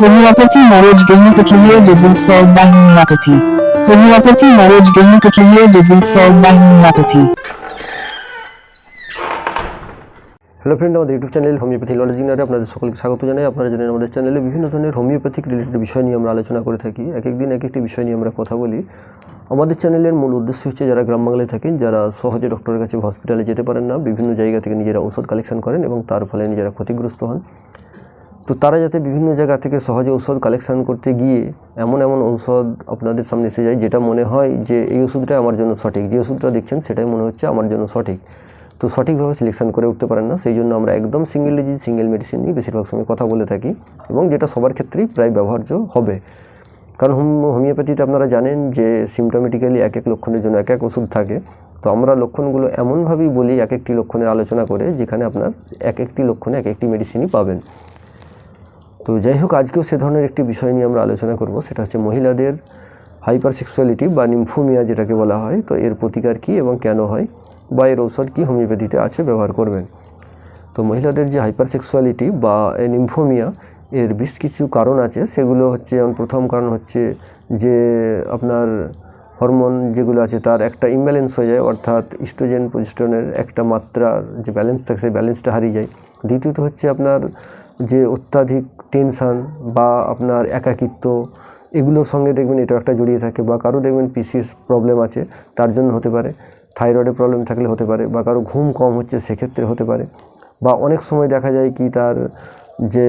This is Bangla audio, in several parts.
Homeopathy marriage gynecophilia disease solved by homeopathy. Homeopathy marriage gynecophilia disease solved by homeopathy. Hello friend, আমাদের ইউটিউব চ্যানেল হোমিওপ্যাথি নলেজ ইনারে আপনাদের সকলকে স্বাগত জানাই আপনারা জানেন আমাদের চ্যানেলে বিভিন্ন ধরনের হোমিওপ্যাথিক রিলেটেড বিষয় নিয়ে আমরা আলোচনা করে থাকি এক এক দিন এক একটি বিষয় নিয়ে আমরা কথা বলি আমাদের চ্যানেলের মূল উদ্দেশ্য হচ্ছে যারা গ্রাম বাংলায় থাকেন, যারা সহজে ডক্টরের কাছে হসপিটালে যেতে পারেন না, বিভিন্ন জায়গা থেকে নিজেরা ওষুধ কালেকশন করেন এবং তার ফলে নিজেরা ক্ষতিগ্রস্ত হন তো তারা যাতে বিভিন্ন জায়গা থেকে সহজে ঔষধ কালেকশান করতে গিয়ে এমন এমন ঔষধ আপনাদের সামনে এসে যায়, যেটা মনে হয় যে এই ওষুধটাই আমার জন্য সঠিক। যে ওষুধটা দেখছেন, সেটাই মনে হচ্ছে আমার জন্য সঠিক। তো সঠিকভাবে সিলেকশন করে উঠতে পারেন না। সেই জন্য আমরা একদম সিঙ্গেল ডিজিজ সিঙ্গেল মেডিসিন নিয়ে বেশিরভাগ সময় কথা বলে থাকি এবং যেটা সবার ক্ষেত্রেই প্রায় ব্যবহার্য হবে। কারণ হোম হোমিওপ্যাথিতে আপনারা জানেন যে সিমটোমেটিক্যালি এক এক লক্ষণের জন্য এক এক ওষুধ থাকে। তো আমরা লক্ষণগুলো এমনভাবেই বলি এক একটি লক্ষণের আলোচনা করে, যেখানে আপনার এক একটি লক্ষণে এক একটি মেডিসিনই পাবেন। তো যাই হোক, আজকেও সে ধরনের একটি বিষয় নিয়ে আমরা আলোচনা করব। সেটা হচ্ছে মহিলাদের হাইপার সেক্সুয়ালিটি বা নিমফোমিয়া যেটাকে বলা হয়, তো এর প্রতিকার কী এবং কেন হয় বা এর ঔষধ কী হোমিওপ্যাথিতে আছে, ব্যবহার করবেন। তো মহিলাদের যে হাইপার সেক্সুয়ালিটি বা নিমফোমিয়া এর বেশ কিছু কারণ আছে। সেগুলো হচ্ছে, যেমন প্রথম কারণ হচ্ছে যে আপনার হরমোন যেগুলো আছে, তার একটা ইমব্যালেন্স হয়ে যায়, অর্থাৎ ইস্ট্রোজেন প্রজেস্টনের একটা মাত্রার যে ব্যালেন্স থাকে, সেই ব্যালেন্সটা হারিয়ে যায়। দ্বিতীয়ত হচ্ছে আপনার যে অত্যাধিক টেনশান বা আপনার একাকিত্ব, এগুলোর সঙ্গে দেখবেন এটা একটা জড়িয়ে থাকে বা কারও দেখবেন পিসিএস প্রবলেম আছে, তার জন্য হতে পারে। থাইরয়েডের প্রবলেম থাকলে হতে পারে বা কারও ঘুম কম হচ্ছে সেক্ষেত্রে হতে পারে। বা অনেক সময় দেখা যায় কি তার যে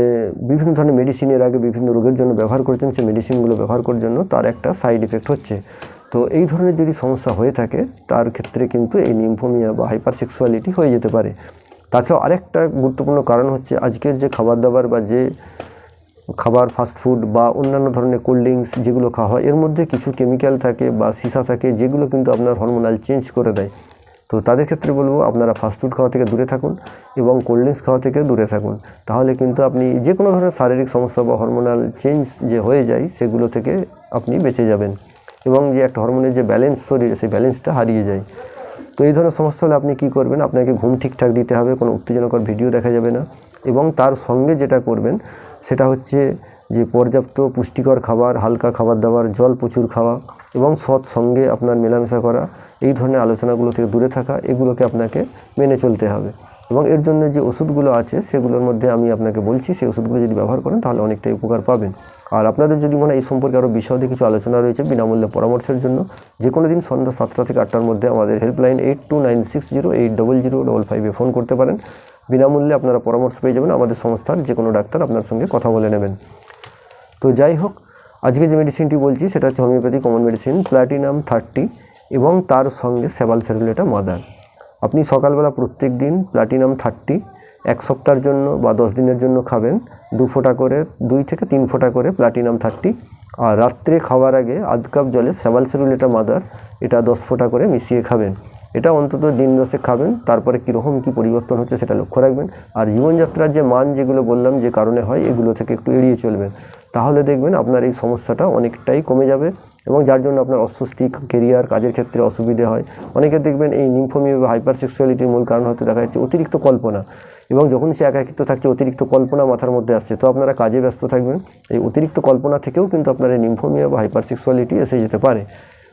বিভিন্ন ধরনের মেডিসিনের আগে বিভিন্ন রোগের জন্য ব্যবহার করছেন সে মেডিসিনগুলো ব্যবহার করার জন্য তার একটা সাইড এফেক্ট হচ্ছে। তো এই ধরনের যদি সমস্যা হয়ে থাকে, তার ক্ষেত্রে কিন্তু এই নিমফোমিয়া বা হাইপার সেক্সুয়ালিটি হয়ে যেতে পারে। তাছাড়াও আরেকটা গুরুত্বপূর্ণ কারণ হচ্ছে আজকের যে খাবার দাবার বা যে খাবার ফাস্টফুড বা অন্যান্য ধরনের কোল্ড ড্রিঙ্কস যেগুলো খাওয়া হয়, এর মধ্যে কিছু কেমিক্যাল থাকে বা সীসা থাকে যেগুলো কিন্তু আপনার হরমোনাল চেঞ্জ করে দেয়। তো তাদের ক্ষেত্রে বলব আপনারা ফাস্টফুড খাওয়া থেকে দূরে থাকুন এবং কোল্ড ড্রিঙ্কস খাওয়া থেকে দূরে থাকুন। তাহলে কিন্তু আপনি যে কোনো ধরনের শারীরিক সমস্যা বা হরমোনাল চেঞ্জ যে হয়ে যায়, সেগুলো থেকে আপনি বেঁচে যাবেন এবং যে একটা হরমোনের যে ব্যালেন্স শরীরে সেই ব্যালেন্সটা হারিয়ে যায়। তো এই ধরনের সমস্যা হলে আপনি কী করবেন? আপনাকে ঘুম ঠিকঠাক দিতে হবে, কোনো উত্তেজনাকর ভিডিও দেখা যাবে না। এবং তার সঙ্গে যেটা করবেন, সেটা হচ্ছে যে পর্যাপ্ত পুষ্টিকর খাবার, হালকা খাবার দাবার, জল প্রচুর খাওয়া এবং সৎ সঙ্গে আপনার মেলামেশা করা, এই ধরনের আলোচনাগুলো থেকে দূরে থাকা, এগুলোকে আপনাকে মেনে চলতে হবে। এবং এর জন্য যে ওষুধগুলো আছে, সেগুলোর মধ্যে আমি আপনাকে বলছি, সেই ওষুধগুলো যদি ব্যবহার করেন, তাহলে অনেকটাই উপকার পাবেন। আর আপনাদের যদি মনে হয় এই সম্পর্কে আরও বিশদে কিছু আলোচনা রয়েছে বিনামূল্যে পরামর্শের জন্য যে কোনো দিন সন্ধ্যা সাতটা থেকে আটটার মধ্যে আমাদের helpline eight two nine six zero eight double zero double ফাইভে ফোন করতে পারেন। বিনামূল্যে আপনারা পরামর্শ পেয়ে যাবেন, আমাদের সংস্থার যে কোনো ডাক্তার আপনার সঙ্গে কথা বলে নেবেন। তো যাই হোক, আজকে যে মেডিসিনটি বলছি, সেটা হচ্ছে homeopathy common medicine platinum thirty এবং তার সঙ্গে সেবাল সেরুলেটা মাদার আপনি সকালবেলা প্রত্যেক দিন প্ল্যাটিনাম থার্টি এক সপ্তাহের জন্য বা দশ দিনের জন্য খাবেন। দু ফোঁটা করে, দুই থেকে তিন ফোঁটা করে প্লাটিনাম থার্টি আর রাত্রে খাওয়ার আগে আধ কাপ জলে সেবাল সেরুলেটা মাদার এটা দশ ফোঁটা করে মিশিয়ে খাবেন। এটা অন্তত দিন দশে খাবেন। তারপরে কীরকম কী পরিবর্তন হচ্ছে সেটা লক্ষ্য রাখবেন। আর জীবনযাত্রার যে মান যেগুলো বললাম যে কারণে হয়, এগুলো থেকে একটু এড়িয়ে চলবেন। তাহলে দেখবেন আপনার এই সমস্যাটা অনেকটাই কমে যাবে। এবং যার জন্য আপনার অস্বস্তি কেরিয়ার কাজের ক্ষেত্রে অসুবিধে হয়। অনেকে দেখবেন এই নিমফোমিয়া বা হাইপার সেক্সুয়ালিটির মূল কারণ হতে দেখা যাচ্ছে অতিরিক্ত কল্পনা। এবং যখন সে একাকিত্ব থাকছে, অতিরিক্ত কল্পনা মাথার মধ্যে আসছে। তো আপনারা কাজে ব্যস্ত থাকবেন। এই অতিরিক্ত কল্পনা থেকেও কিন্তু আপনার এই নিমফোমিয়া বা হাইপার সেক্সুয়ালিটি এসে যেতে পারে।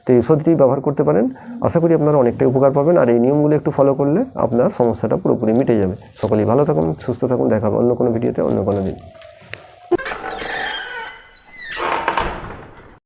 তো এই ওষুধটি ব্যবহার করতে পারেন। আশা করি আপনারা অনেকটাই উপকার পাবেন। আর এই নিয়মগুলো একটু ফলো করলে আপনার সমস্যাটা পুরোপুরি মিটে যাবে। সকলেই ভালো থাকুন, সুস্থ থাকুন। দেখা হবে অন্য কোনো ভিডিওতে অন্য কোনো দিন।